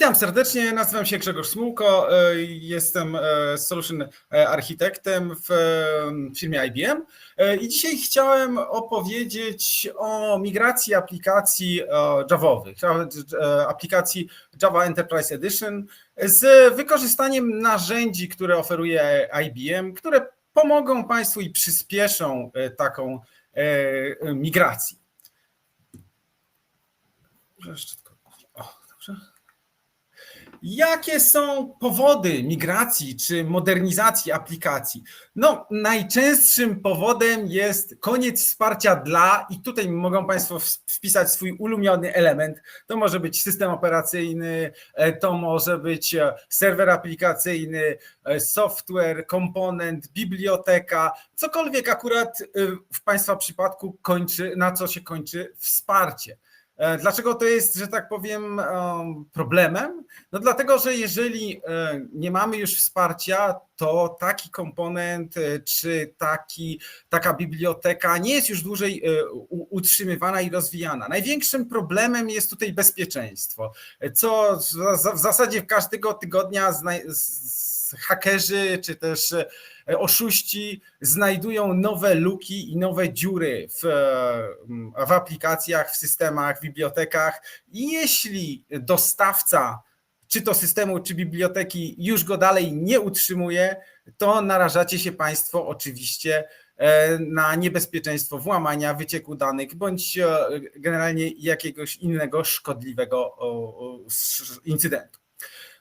Witam serdecznie, nazywam się Grzegorz Smułko, e, jestem e, solution architektem w e, firmie IBM E, i dzisiaj chciałem opowiedzieć o migracji aplikacji e, Javowych, e, aplikacji Java Enterprise Edition z wykorzystaniem narzędzi, które oferuje IBM, które pomogą Państwu i przyspieszą e, taką e, migrację. Jeszcze. Jakie są powody migracji czy modernizacji aplikacji? No, najczęstszym powodem jest koniec wsparcia dla, i tutaj mogą Państwo wpisać swój ulubiony element. To może być system operacyjny, e, to może być e, serwer aplikacyjny, e, software, komponent, biblioteka, cokolwiek akurat w Państwa przypadku kończy, na co się kończy wsparcie. E, Dlaczego to jest, że tak powiem, em, problemem? No dlatego, że jeżeli e, nie mamy już wsparcia, to taki komponent e, czy taki, taka biblioteka nie jest już dłużej e, utrzymywana i rozwijana. Największym problemem jest tutaj bezpieczeństwo, e, co w za- w zasadzie każdego tygodnia hakerzy czy też e, oszuści znajdują nowe luki i nowe dziury w, e, w aplikacjach, w systemach, w bibliotekach. I jeśli dostawca czy to systemu, czy biblioteki już go dalej nie utrzymuje, to narażacie się Państwo oczywiście e, na niebezpieczeństwo włamania, wycieku danych bądź generalnie jakiegoś innego szkodliwego incydentu.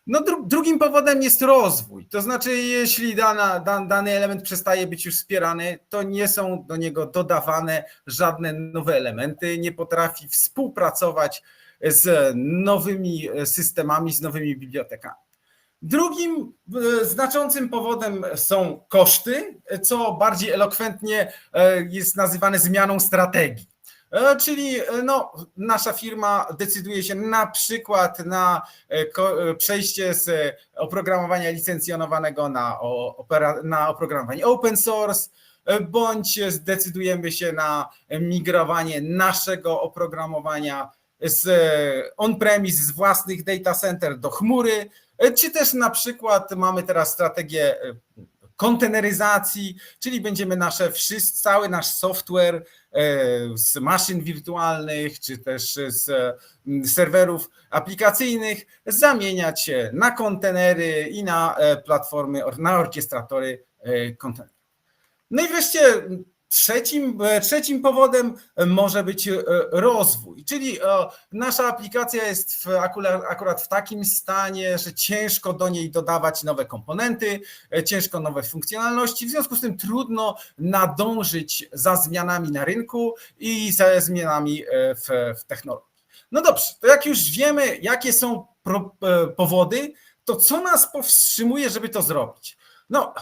No, dru, drugim powodem jest rozwój. To znaczy, jeśli dana, dan, dany element przestaje być już wspierany, to nie są do niego dodawane żadne nowe elementy, nie potrafi współpracować z nowymi systemami, z nowymi bibliotekami. Drugim e, znaczącym powodem są koszty, co bardziej elokwentnie e, jest nazywane zmianą strategii. E, Czyli e, no, nasza firma decyduje się na przykład na e, przejście z oprogramowania licencjonowanego na, na oprogramowanie open source, bądź zdecydujemy się na migrowanie naszego oprogramowania z on-premise, z własnych data center do chmury, czy też na przykład mamy teraz strategię konteneryzacji, czyli będziemy nasze wszyscy, cały nasz software e, z maszyn wirtualnych, czy też z mm, serwerów aplikacyjnych zamieniać na kontenery i na e, platformy, or- na orkiestratory e, kontenerów. No i wreszcie trzecim, e, trzecim powodem e, może być e, rozwój, czyli nasza aplikacja jest w, akurat, w takim stanie, że ciężko do niej dodawać nowe komponenty, ciężko nowe funkcjonalności, w związku z tym trudno nadążyć za zmianami na rynku i za zmianami w, w technologii. No dobrze, to jak już wiemy, jakie są powody, to co nas powstrzymuje, żeby to zrobić? No,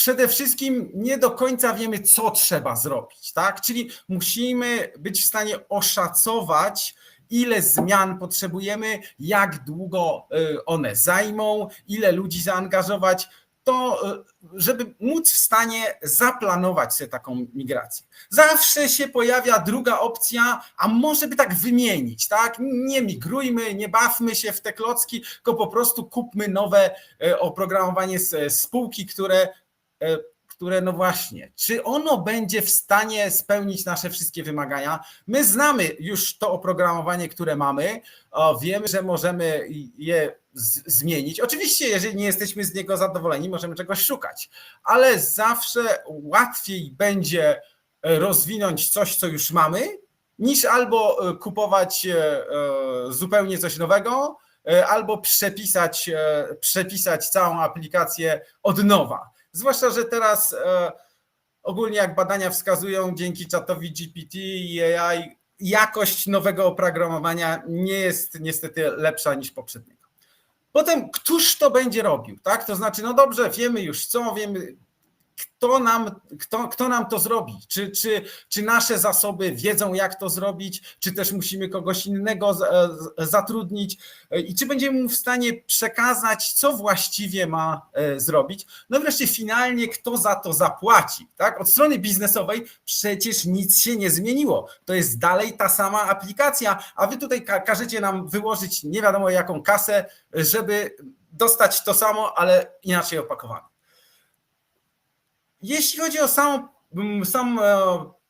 przede wszystkim nie do końca wiemy, co trzeba zrobić, tak? Czyli musimy być w stanie oszacować, ile zmian potrzebujemy, jak długo y, one zajmą, ile ludzi zaangażować, to y, żeby móc w stanie zaplanować sobie taką migrację. Zawsze się pojawia druga opcja, a może by tak wymienić, tak? Nie migrujmy, nie bawmy się w te klocki, tylko po prostu kupmy nowe y, oprogramowanie z spółki, które które no właśnie, czy ono będzie w stanie spełnić nasze wszystkie wymagania? My znamy już to oprogramowanie, które mamy, wiemy, że możemy je zmienić. Oczywiście, jeżeli nie jesteśmy z niego zadowoleni, możemy czegoś szukać, ale zawsze łatwiej będzie e, rozwinąć coś, co już mamy, niż albo e, kupować e, e, zupełnie coś nowego, e, albo przepisać, e, przepisać całą aplikację od nowa. Zwłaszcza, że teraz e, ogólnie jak badania wskazują, dzięki czatowi GPT i AI jakość nowego oprogramowania nie jest niestety lepsza niż poprzedniego. Potem, któż to będzie robił, tak? To znaczy, no dobrze, wiemy już co, wiemy, kto nam, kto, kto nam to zrobi? Czy, czy, czy nasze zasoby wiedzą, jak to zrobić, czy też musimy kogoś innego zatrudnić i czy będziemy mu w stanie przekazać, co właściwie ma zrobić? No wreszcie finalnie, kto za to zapłaci? Tak? Od strony biznesowej przecież nic się nie zmieniło. To jest dalej ta sama aplikacja, a wy tutaj każecie nam wyłożyć nie wiadomo jaką kasę, żeby dostać to samo, ale inaczej opakowane. Jeśli chodzi o sam, sam e,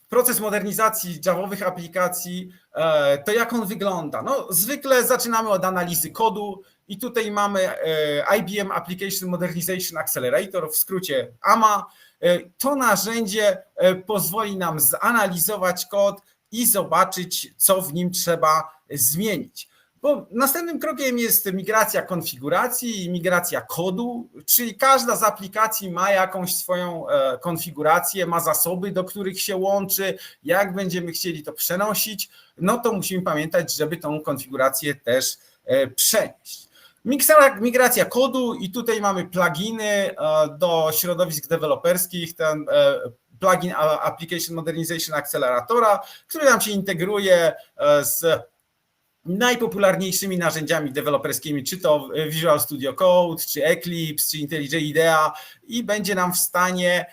proces modernizacji Javowych aplikacji, e, to jak on wygląda? No, zwykle zaczynamy od analizy kodu i tutaj mamy e, IBM Application Modernization Accelerator, w skrócie AMA. To narzędzie pozwoli nam zanalizować kod i zobaczyć, co w nim trzeba zmienić. Bo następnym krokiem jest migracja konfiguracji i migracja kodu, czyli każda z aplikacji ma jakąś swoją e, konfigurację, ma zasoby, do których się łączy. Jak będziemy chcieli to przenosić, no to musimy pamiętać, żeby tą konfigurację też e, przenieść. Migracja kodu i tutaj mamy pluginy e, do środowisk deweloperskich, ten plugin Application Modernization Acceleratora, który nam się integruje z najpopularniejszymi narzędziami deweloperskimi, czy to Visual Studio Code, czy Eclipse, czy IntelliJ IDEA i będzie nam w stanie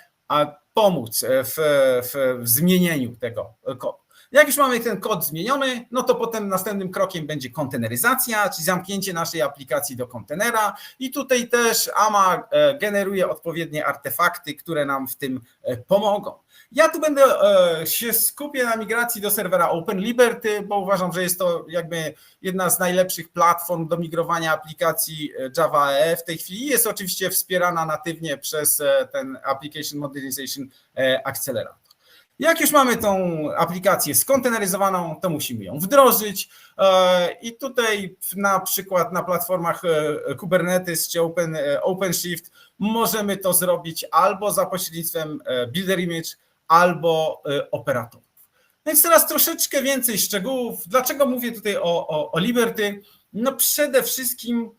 pomóc w, w, w zmienieniu tego kodu. Jak już mamy ten kod zmieniony, no to potem następnym krokiem będzie konteneryzacja, czyli zamknięcie naszej aplikacji do kontenera i tutaj też AMA e, generuje odpowiednie artefakty, które nam w tym e, pomogą. Ja tu będę e, się skupię na migracji do serwera Open Liberty, bo uważam, że jest to jakby jedna z najlepszych platform do migrowania aplikacji Java EE w tej chwili. Jest oczywiście wspierana natywnie przez ten Application Modernization Accelerator. Jak już mamy tą aplikację skonteneryzowaną, to musimy ją wdrożyć. E, I tutaj na przykład na platformach e, Kubernetes czy Open, e, OpenShift możemy to zrobić albo za pośrednictwem Builder Image, albo operatorów. No więc teraz troszeczkę więcej szczegółów. Dlaczego mówię tutaj o, o, o Liberty? No przede wszystkim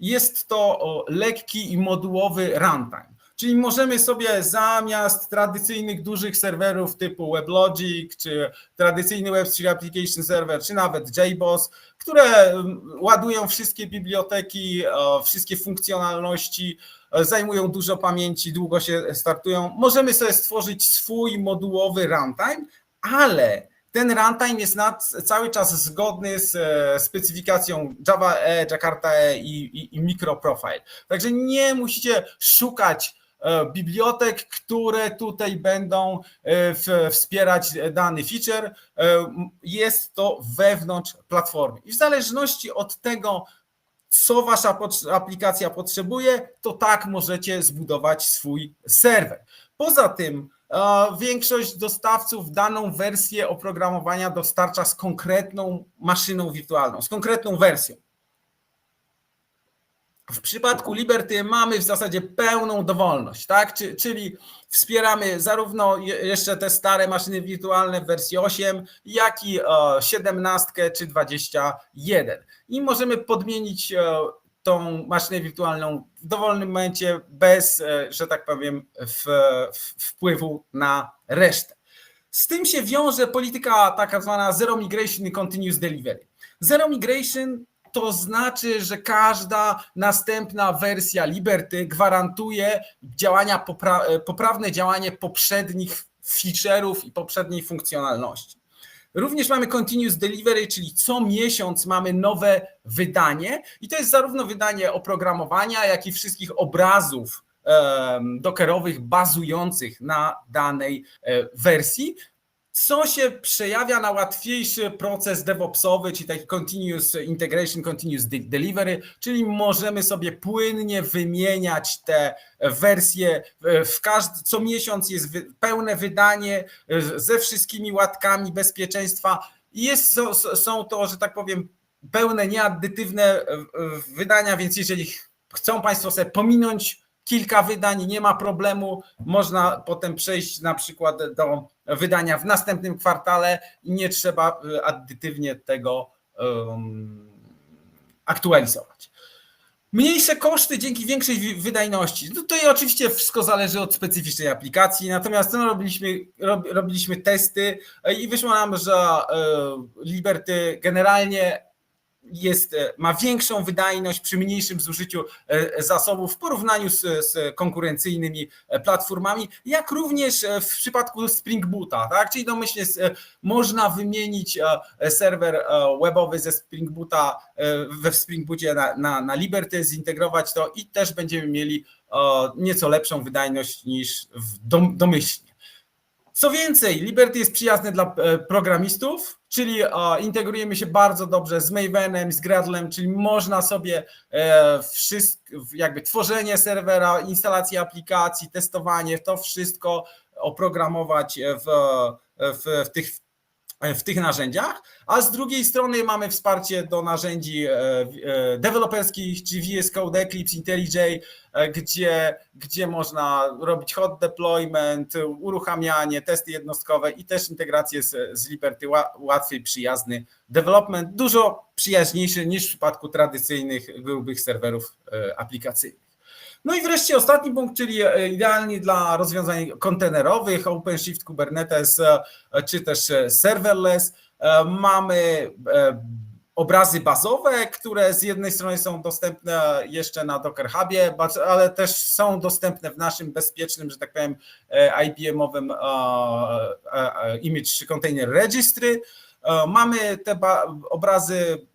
jest to lekki i modułowy runtime. Czyli możemy sobie zamiast tradycyjnych dużych serwerów typu WebLogic, czy tradycyjny Web3 Application Server, czy nawet JBoss, które mm, ładują wszystkie biblioteki, wszystkie funkcjonalności, e, zajmują dużo pamięci, długo się startują, możemy sobie stworzyć swój modułowy runtime, ale ten runtime jest nad, cały czas zgodny z e, specyfikacją Java E, Jakarta E i, i, i microprofile. Także nie musicie szukać E, bibliotek, które tutaj będą e, wspierać dany feature. E, jest to wewnątrz platformy. I w zależności od tego, co wasza aplikacja potrzebuje, to tak możecie zbudować swój serwer. Poza tym, większość dostawców daną wersję oprogramowania dostarcza z konkretną maszyną wirtualną, z konkretną wersją. W przypadku Liberty mamy w zasadzie pełną dowolność, tak? Czyli wspieramy zarówno jeszcze te stare maszyny wirtualne w wersji 8, jak i 17 czy 21. I możemy podmienić tą maszynę wirtualną w dowolnym momencie bez, e, że tak powiem, wpływu na resztę. Z tym się wiąże polityka taka zwana Zero Migration Continuous Delivery. Zero Migration to znaczy, że każda następna wersja Liberty gwarantuje działania, popra poprawne działanie poprzednich feature'ów i poprzedniej funkcjonalności. Również mamy continuous delivery, czyli co miesiąc mamy nowe wydanie i to jest zarówno wydanie oprogramowania, jak i wszystkich obrazów dockerowych bazujących na danej e, wersji, co się przejawia na łatwiejszy proces DevOpsowy, czyli taki continuous integration, continuous delivery, czyli możemy sobie płynnie wymieniać te wersje. W każdy, co miesiąc jest pełne wydanie ze wszystkimi łatkami bezpieczeństwa. Jest, są to, że tak powiem, pełne nieaddytywne wydania, więc jeżeli chcą Państwo sobie pominąć kilka wydań, nie ma problemu. Można potem przejść na przykład do wydania w następnym kwartale i nie trzeba y, addytywnie tego um, aktualizować. Mniejsze koszty dzięki większej wi- wydajności. No Tutaj oczywiście wszystko zależy od specyficznej aplikacji, natomiast no, robiliśmy, rob, robiliśmy testy e, i wyszło nam, że e, Liberty generalnie jest, e, ma większą wydajność przy mniejszym zużyciu e, zasobów w porównaniu z, z konkurencyjnymi e, platformami, jak również w przypadku Spring Boota, tak? Czyli domyślnie można wymienić serwer webowy ze Spring Boota we Spring Bootie na, na, na Liberty, zintegrować to i też będziemy mieli nieco lepszą wydajność niż w dom, domyślnie. Co więcej, Liberty jest przyjazny dla e, programistów, czyli integrujemy się bardzo dobrze z Mavenem, z Gradlem, czyli można sobie e, wszystko, jakby tworzenie serwera, instalację aplikacji, testowanie, to wszystko oprogramować w, w, w tych w tych narzędziach, a z drugiej strony mamy wsparcie do narzędzi e, e, deweloperskich, czy VS Code, Eclipse, IntelliJ, e, gdzie, gdzie można robić hot deployment, uruchamianie, testy jednostkowe i też integrację z, z Liberty, ła- łatwiej, przyjazny development, dużo przyjaźniejszy niż w przypadku tradycyjnych, grubych serwerów e, aplikacyjnych. No i wreszcie ostatni punkt, czyli e, idealnie dla rozwiązań kontenerowych, OpenShift, Kubernetes, e, czy też e, serverless. Mamy obrazy bazowe, które z jednej strony są dostępne jeszcze na Docker Hubie, ale też są dostępne w naszym bezpiecznym, że tak powiem, IBM-owym Image Container Registry. Mamy te obrazy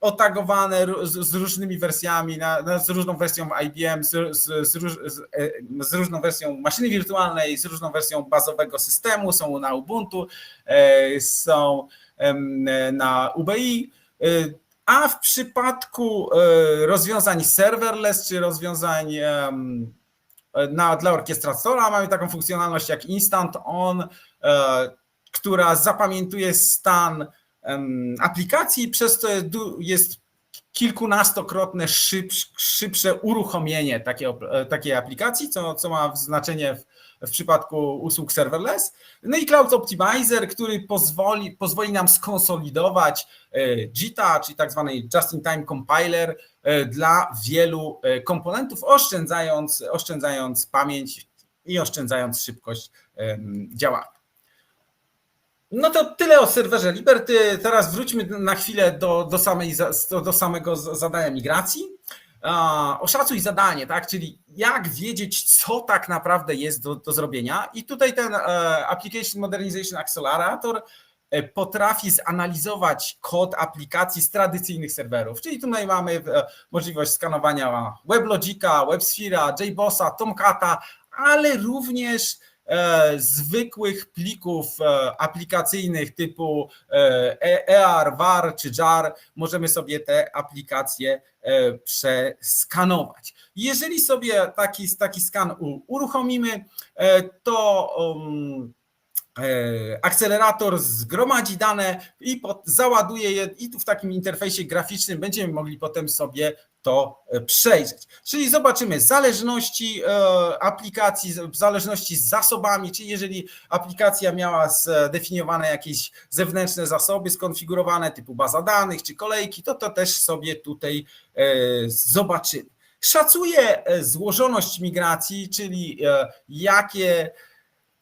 otagowane z, z różnymi wersjami, na, na, z różną wersją IBM, z, z, z, e, z różną wersją maszyny wirtualnej, z różną wersją bazowego systemu, są na Ubuntu, e, są na UBI, e, a w przypadku rozwiązań serverless czy rozwiązań na, dla orkiestratora mamy taką funkcjonalność jak Instant On, która zapamiętuje stan aplikacji, przez du- jest kilkunastokrotne szybsze, uruchomienie e, takiej aplikacji, co, co ma znaczenie w, przypadku usług serverless. No i Cloud Optimizer, który pozwoli, pozwoli nam skonsolidować e, JITA, czyli tak zwany Just-in-Time Compiler e, dla wielu komponentów, oszczędzając, oszczędzając pamięć i oszczędzając szybkość działania. No to tyle o serwerze Liberty. Teraz wróćmy na chwilę do, do, samej, do, samego zadania migracji. Oszacuj zadanie, tak? Czyli jak wiedzieć, co tak naprawdę jest do, do zrobienia. I tutaj ten e, Application Modernization Accelerator e, potrafi zanalizować kod aplikacji z tradycyjnych serwerów. Czyli tutaj mamy e, możliwość skanowania WebLogica, WebSphere'a, JBossa, Tomcata, ale również zwykłych plików e, aplikacyjnych typu e, EAR, VAR czy JAR, możemy sobie te aplikacje e, przeskanować. Jeżeli sobie taki, taki skan uruchomimy, e, to um, e, akcelerator zgromadzi dane i pot- załaduje je i tu w takim interfejsie graficznym będziemy mogli potem sobie to e, przejrzeć. Czyli zobaczymy zależności e, aplikacji, zależności z zasobami, czyli jeżeli aplikacja miała zdefiniowane jakieś zewnętrzne zasoby skonfigurowane typu baza danych czy kolejki, to to też sobie tutaj e, zobaczymy. Szacuje e, złożoność migracji, czyli e, jakie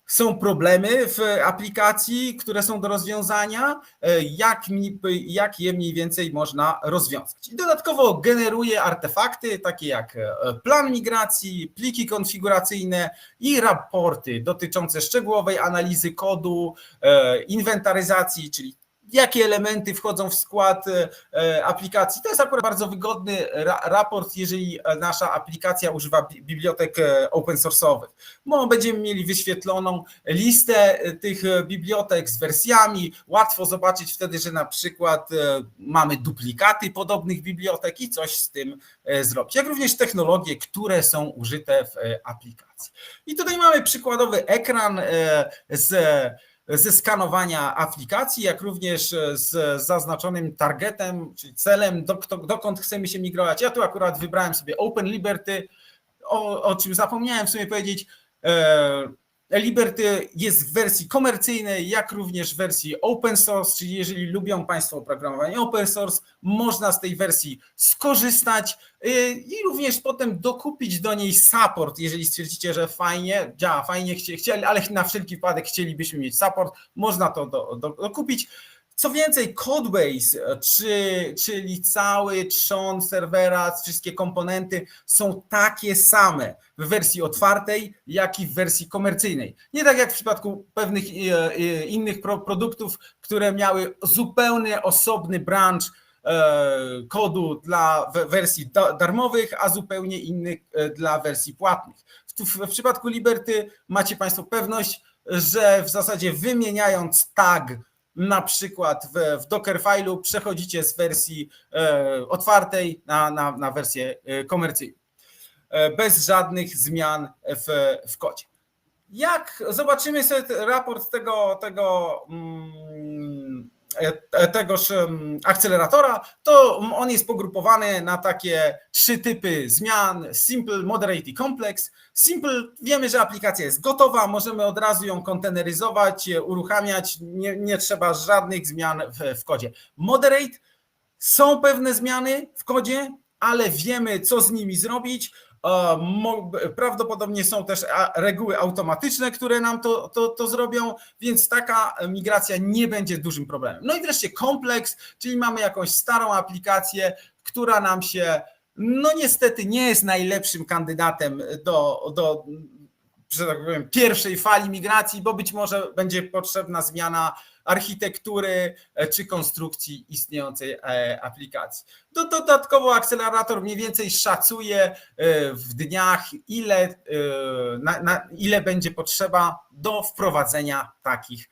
są problemy w aplikacji, które są do rozwiązania, e, jak, mi- jak je mniej więcej można rozwiązać. I dodatkowo generuje artefakty takie jak e, plan migracji, pliki konfiguracyjne i raporty dotyczące szczegółowej analizy kodu, e, inwentaryzacji, czyli jakie elementy wchodzą w skład e, aplikacji. To jest akurat bardzo wygodny ra- raport, jeżeli e, nasza aplikacja używa bi- bibliotek e, open source'owych. Bo będziemy mieli wyświetloną listę e, tych e, bibliotek z wersjami. Łatwo zobaczyć wtedy, że na przykład e, mamy duplikaty podobnych bibliotek i coś z tym e, zrobić. Jak również technologie, które są użyte w e, aplikacji. I tutaj mamy przykładowy ekran e, z ze skanowania aplikacji, jak również z zaznaczonym targetem, czyli celem, dok- dokąd chcemy się migrować. Ja tu akurat wybrałem sobie Open Liberty, o, o czym zapomniałem w sumie powiedzieć. Liberty jest w wersji komercyjnej, jak również w wersji open source, czyli jeżeli lubią Państwo oprogramowanie open source, można z tej wersji skorzystać y, i również potem dokupić do niej support, jeżeli stwierdzicie, że fajnie, działa fajnie, chcieli, ale na wszelki wypadek chcielibyśmy mieć support, można to do, do, dokupić. Co więcej, Codebase, czy, czyli cały trzon serwera, wszystkie komponenty są takie same w wersji otwartej, jak i w wersji komercyjnej. Nie tak jak w przypadku pewnych e, e, innych produktów, które miały zupełnie osobny branch e, kodu dla wersji darmowych, a zupełnie inny dla wersji płatnych. W, w przypadku Liberty macie Państwo pewność, że w zasadzie wymieniając tag na przykład w, w Dockerfile'u przechodzicie z wersji e, otwartej na, na, na wersję e, komercyjną. E, bez żadnych zmian w, w kodzie. Jak zobaczymy sobie raport tego, tego mm, tegoż akceleratora, to on jest pogrupowany na takie trzy typy zmian: simple, moderate i complex. Simple, wiemy, że aplikacja jest gotowa, możemy od razu ją konteneryzować, uruchamiać, nie, nie trzeba żadnych zmian w, w kodzie. Moderate, są pewne zmiany w kodzie, ale wiemy, co z nimi zrobić. Prawdopodobnie są też reguły automatyczne, które nam to, to, to zrobią, więc taka migracja nie będzie dużym problemem. No i wreszcie kompleks, czyli mamy jakąś starą aplikację, która nam się, no niestety nie jest najlepszym kandydatem do, do że tak powiem, pierwszej fali migracji, bo być może będzie potrzebna zmiana architektury e, czy konstrukcji istniejącej e, aplikacji. Dodatkowo akcelerator mniej więcej szacuje e, w dniach, ile, na, na, ile będzie potrzeba do wprowadzenia takich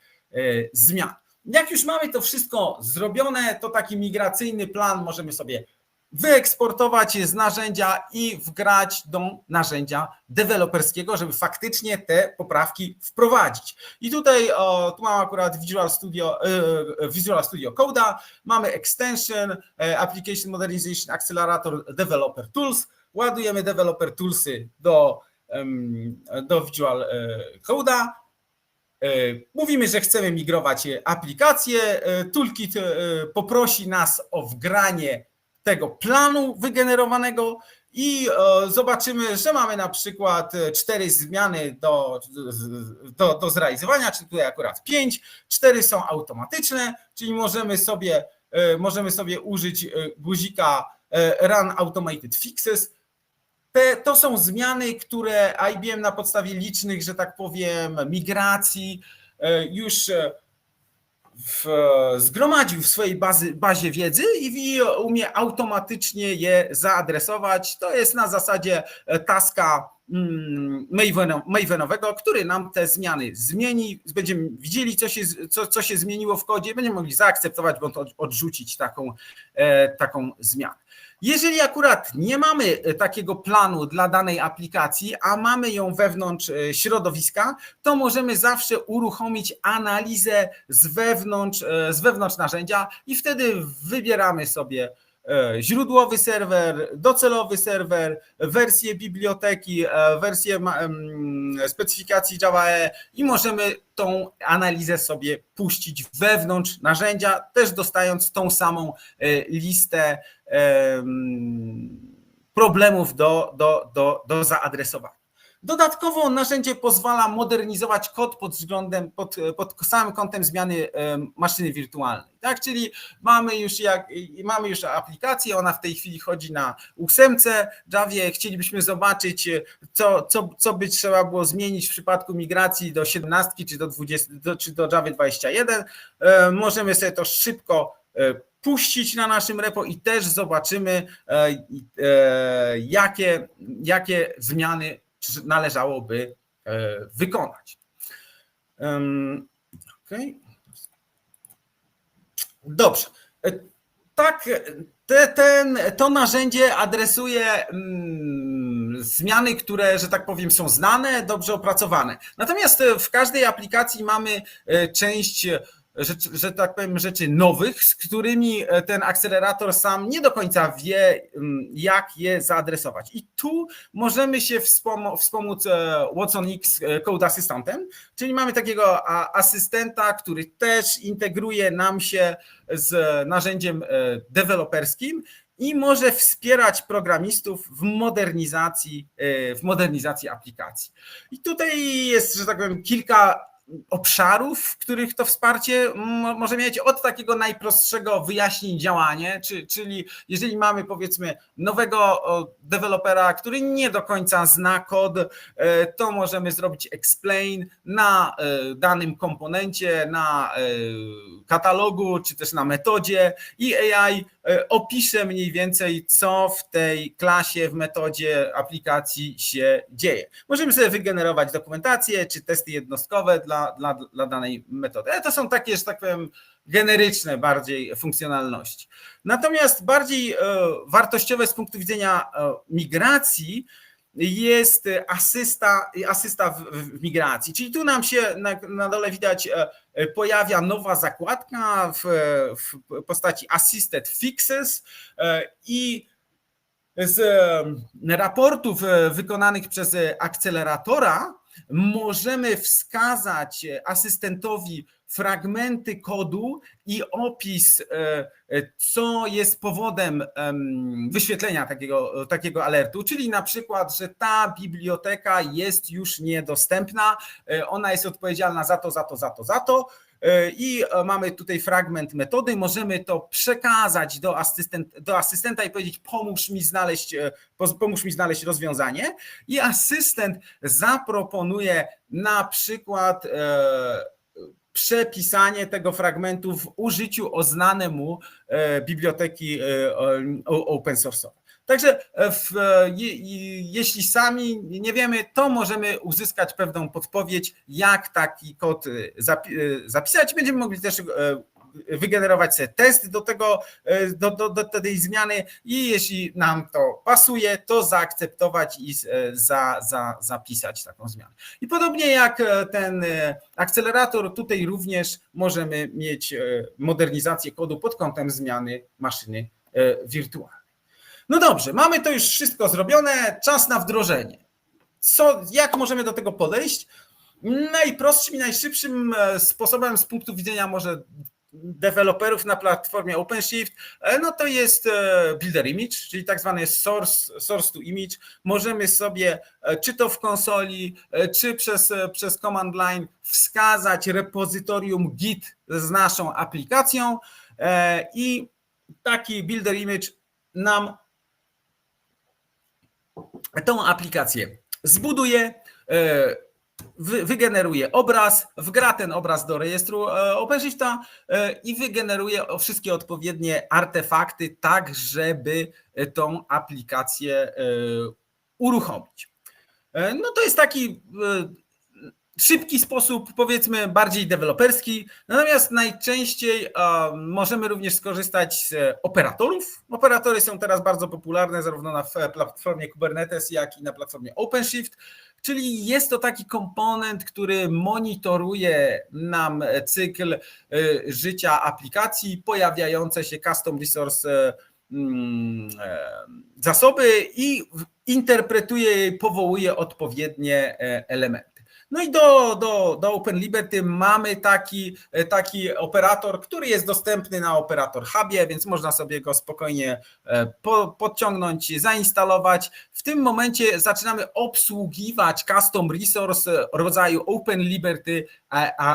zmian. Jak już mamy to wszystko zrobione, to taki migracyjny plan możemy sobie wyeksportować z narzędzia i wgrać do narzędzia deweloperskiego, żeby faktycznie te poprawki wprowadzić. I tutaj o, tu mam akurat Visual Studio, e, Visual Studio Code'a, mamy extension, e, Application Modernization Accelerator Developer Tools, ładujemy developer toolsy do, do Visual e, Code'a, Mówimy, że chcemy migrować aplikacje. Toolkit poprosi nas o wgranie tego planu wygenerowanego i e, zobaczymy, że mamy na przykład e, cztery zmiany do, do, do zrealizowania, czy tutaj akurat pięć, cztery są automatyczne, czyli możemy sobie, e, możemy sobie użyć guzika Run Automated Fixes. Te, to są zmiany, które IBM na podstawie licznych, że tak powiem, migracji już w, zgromadził w swojej bazy, bazie wiedzy i umie automatycznie je zaadresować. To jest na zasadzie e, taska mm, Mavenowego, który nam te zmiany zmieni. Będziemy widzieli, co się, co, co się zmieniło w kodzie, będziemy mogli zaakceptować bądź odrzucić taką, e, taką zmianę. Jeżeli akurat nie mamy e, takiego planu dla danej aplikacji, a mamy ją wewnątrz e, środowiska, to możemy zawsze uruchomić analizę z wewnątrz, e, z wewnątrz narzędzia i wtedy wybieramy sobie źródłowy serwer, docelowy serwer, wersję biblioteki, wersję specyfikacji Java e i możemy tą analizę sobie puścić wewnątrz narzędzia, też dostając tą samą listę problemów do, do, do, do zaadresowania. Dodatkowo narzędzie pozwala modernizować kod pod względem, pod, pod samym kątem zmiany maszyny wirtualnej. Tak? Czyli mamy już, jak, mamy już aplikację, ona w tej chwili chodzi na ósemce Javie. Chcielibyśmy zobaczyć, co, co, co by trzeba było zmienić w przypadku migracji do 17 czy do 20, do, czy do Java 21. Możemy sobie to szybko e, puścić na naszym repo i też zobaczymy, e, e, jakie, jakie zmiany należałoby e, wykonać. Okay. Dobrze. Tak, te, ten, to narzędzie adresuje mm, zmiany, które, że tak powiem, są znane, dobrze opracowane. Natomiast w każdej aplikacji mamy część rzecz, że tak powiem, rzeczy nowych, z którymi e, ten akcelerator sam nie do końca wie, mm, jak je zaadresować. I tu możemy się wspom- wspomóc e, Watson X e, Code Asystentem, czyli mamy takiego asystenta, który też integruje nam się z narzędziem deweloperskim i może wspierać programistów w modernizacji, w modernizacji aplikacji. I tutaj jest, że tak powiem, kilka obszarów, w których to wsparcie mo- może mieć od takiego najprostszego wyjaśnień działanie, czy, czyli jeżeli mamy powiedzmy nowego dewelopera, który nie do końca zna kod, e, to możemy zrobić explain na e, danym komponencie, na e, katalogu, czy też na metodzie i AI e, opisze mniej więcej, co w tej klasie, w metodzie aplikacji się dzieje. Możemy sobie wygenerować dokumentację, czy testy jednostkowe dla, dla, dla danej metody. Ale to są takie, że tak powiem, generyczne bardziej funkcjonalności. Natomiast bardziej e, wartościowe z punktu widzenia e, migracji jest asysta, asysta w, w migracji. Czyli tu nam się na, na dole widać, e, e, pojawia nowa zakładka w, w postaci Assisted Fixes e, i z raportów wykonanych przez akceleratora możemy wskazać asystentowi fragmenty kodu i opis, e, e, co jest powodem em, wyświetlenia takiego, takiego alertu, czyli na przykład, że ta biblioteka jest już niedostępna, e, ona jest odpowiedzialna za to, za to, za to, za to. I mamy tutaj fragment metody, możemy to przekazać do, asystent, do asystenta i powiedzieć: pomóż mi znaleźć, pomóż mi znaleźć rozwiązanie. I asystent zaproponuje na przykład przepisanie tego fragmentu w użyciu o znane mu e, biblioteki e, open source'owe. Także w, e, je- jeśli sami nie wiemy, to możemy uzyskać pewną podpowiedź, jak taki kod zapi- zapisać. Będziemy mogli też wygenerować sobie test do tego, e, do, do, do tej zmiany i jeśli nam to pasuje, to zaakceptować i e, za, za, zapisać taką zmianę. I podobnie jak e, ten akcelerator, tutaj również możemy mieć modernizację kodu pod kątem zmiany maszyny wirtualnej. No dobrze, mamy to już wszystko zrobione, czas na wdrożenie. Co, jak możemy do tego podejść? Najprostszym i najszybszym sposobem z punktu widzenia może deweloperów na platformie OpenShift, e, no to jest e, Builder Image, czyli tak zwany source, source to image. Możemy sobie, e, czy to w konsoli, czy przez, przez command line wskazać repozytorium Git z naszą aplikacją. I taki Builder Image nam tą aplikację zbuduje, wygeneruje obraz, wgra ten obraz do rejestru e, OpenShifta e, i wygeneruje wszystkie odpowiednie artefakty, tak żeby tą aplikację e, uruchomić. No to jest taki szybki sposób, powiedzmy bardziej deweloperski, natomiast najczęściej możemy również skorzystać z operatorów. Operatory są teraz bardzo popularne zarówno na platformie Kubernetes, jak i na platformie OpenShift, czyli jest to taki komponent, który monitoruje nam cykl e, życia aplikacji, pojawiające się custom resource mm, e, zasoby i interpretuje powołuje odpowiednie e, elementy. No i do, do, do Open Liberty mamy taki, e, taki operator, który jest dostępny na Operator Hubie, więc można sobie go spokojnie e, po, podciągnąć, zainstalować. W tym momencie zaczynamy obsługiwać custom resource rodzaju Open Liberty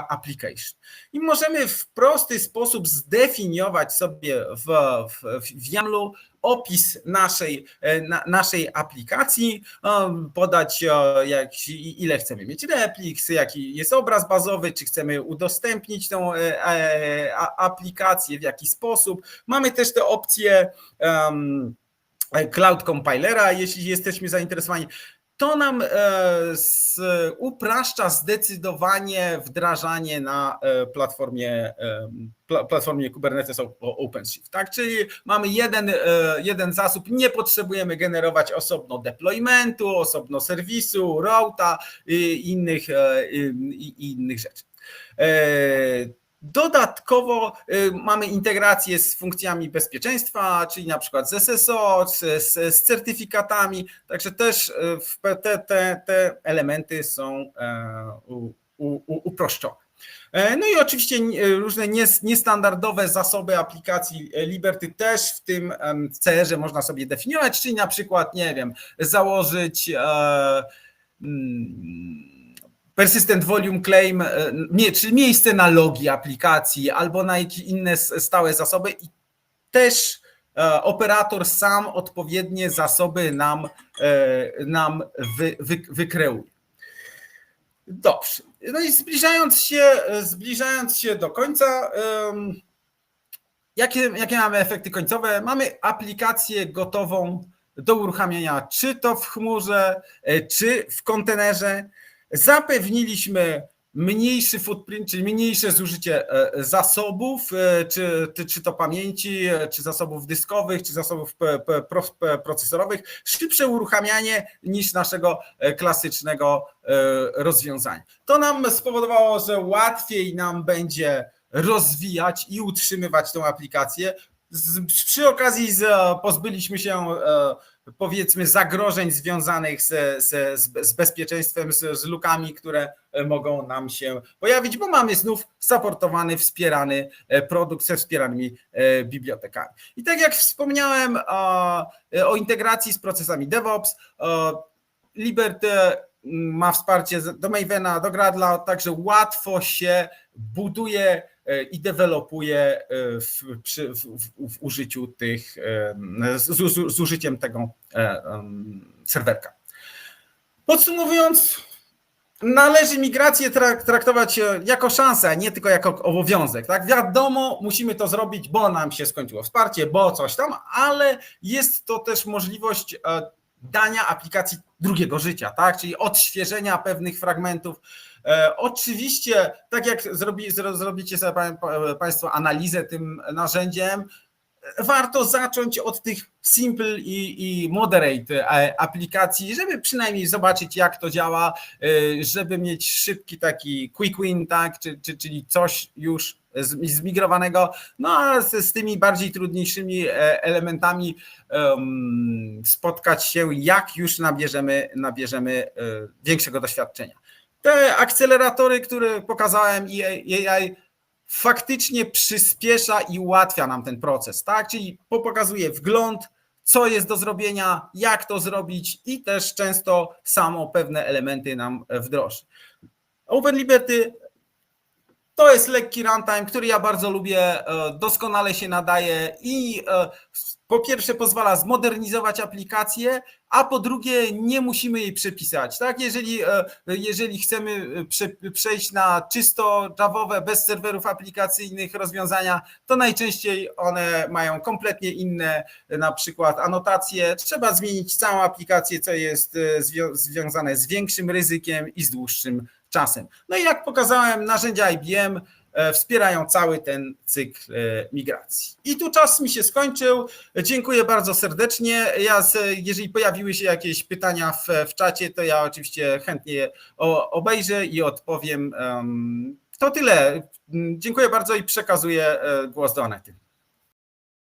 Application. I możemy w prosty sposób zdefiniować sobie w, w, w YAML-u opis naszej, e, na, naszej aplikacji, um, podać e, jak, ile chcemy mieć repliks, jaki jest obraz bazowy, czy chcemy udostępnić tą e, e, aplikację, w jaki sposób. Mamy też te opcje um, Cloud Compilera, jeśli jesteśmy zainteresowani. To nam e, upraszcza zdecydowanie wdrażanie na e, platformie, e, pla, platformie Kubernetes OpenShift. Tak? Czyli mamy jeden, jeden zasób, nie potrzebujemy generować osobno deploymentu, osobno serwisu, routa i innych, i innych rzeczy. Dodatkowo y, mamy integrację z funkcjami bezpieczeństwa, czyli na przykład z SSO, z, z, certyfikatami, także też y, te, te, te elementy są e, u, u, uproszczone. E, No i oczywiście e, różne nies- niestandardowe zasoby aplikacji e, Liberty też w tym CR-ze można sobie definiować, czyli na przykład, nie wiem, założyć persistent volume claim, e, nie, czy miejsce na logi aplikacji albo na jakieś inne stałe zasoby i też e, operator sam odpowiednie zasoby nam, e, nam wy, wy, wykreuje. Dobrze. No i zbliżając się, zbliżając się do końca, jakie, jakie mamy efekty końcowe? Mamy aplikację gotową do uruchamiania, czy to w chmurze, czy w kontenerze. Zapewniliśmy mniejszy footprint, czyli mniejsze zużycie e, zasobów, e, czy, czy, to pamięci, e, czy zasobów dyskowych, czy zasobów procesorowych, szybsze uruchamianie niż naszego klasycznego rozwiązania. To nam spowodowało, że łatwiej nam będzie rozwijać i utrzymywać tą aplikację. Przy okazji pozbyliśmy się powiedzmy zagrożeń związanych z be- z bezpieczeństwem, z, z lukami, które e, mogą nam się pojawić, bo mamy znów supportowany, wspierany e, produkt ze wspieranymi e, bibliotekami. I tak jak wspomniałem e, o integracji z procesami DevOps, Liberty ma wsparcie z- do Mavena, do Gradla, także łatwo się buduje i dewelopuje e, w, przy, w, w, użyciu tych, e, z, z, z użyciem tego e, serwerka. Podsumowując, należy migrację trak- traktować e, jako szansę, a nie tylko jako obowiązek. Tak? Wiadomo, musimy to zrobić, bo nam się skończyło wsparcie, bo coś tam, ale jest to też możliwość e, dania aplikacji drugiego życia, tak? czyli odświeżenia pewnych fragmentów. E, Oczywiście, tak jak zrobi, zro, zrobicie sobie pa- pa- Państwo analizę tym narzędziem, warto zacząć od tych simple i, i moderate e, aplikacji, żeby przynajmniej zobaczyć, jak to działa, e, żeby mieć szybki taki quick win, tak, czy, czy, czyli coś już zmigrowanego, no a z, z tymi bardziej trudniejszymi elementami em, spotkać się, jak już nabierzemy, nabierzemy większego doświadczenia. Te akceleratory, które pokazałem i AI faktycznie przyspiesza i ułatwia nam ten proces, tak? Czyli pokazuje wgląd, co jest do zrobienia, jak to zrobić i też często samo pewne elementy nam wdroży. Open Liberty to jest lekki runtime, który ja bardzo lubię, e, doskonale się nadaje i e, po pierwsze pozwala zmodernizować aplikację, a po drugie nie musimy jej przepisać. Tak? Jeżeli, e, jeżeli chcemy prze, przejść na czysto Javowe, bez serwerów aplikacyjnych rozwiązania, to najczęściej one mają kompletnie inne na przykład anotacje. Trzeba zmienić całą aplikację, co jest e, zwią- związane z większym ryzykiem i z dłuższym czasem. No i jak pokazałem, narzędzia IBM e, wspierają cały ten cykl e, migracji. I tu czas mi się skończył. Dziękuję bardzo serdecznie. Ja, jeżeli pojawiły się jakieś pytania w, w czacie, to ja oczywiście chętnie obejrzę i odpowiem. Em, To tyle. Dziękuję bardzo i przekazuję e, głos do Anety.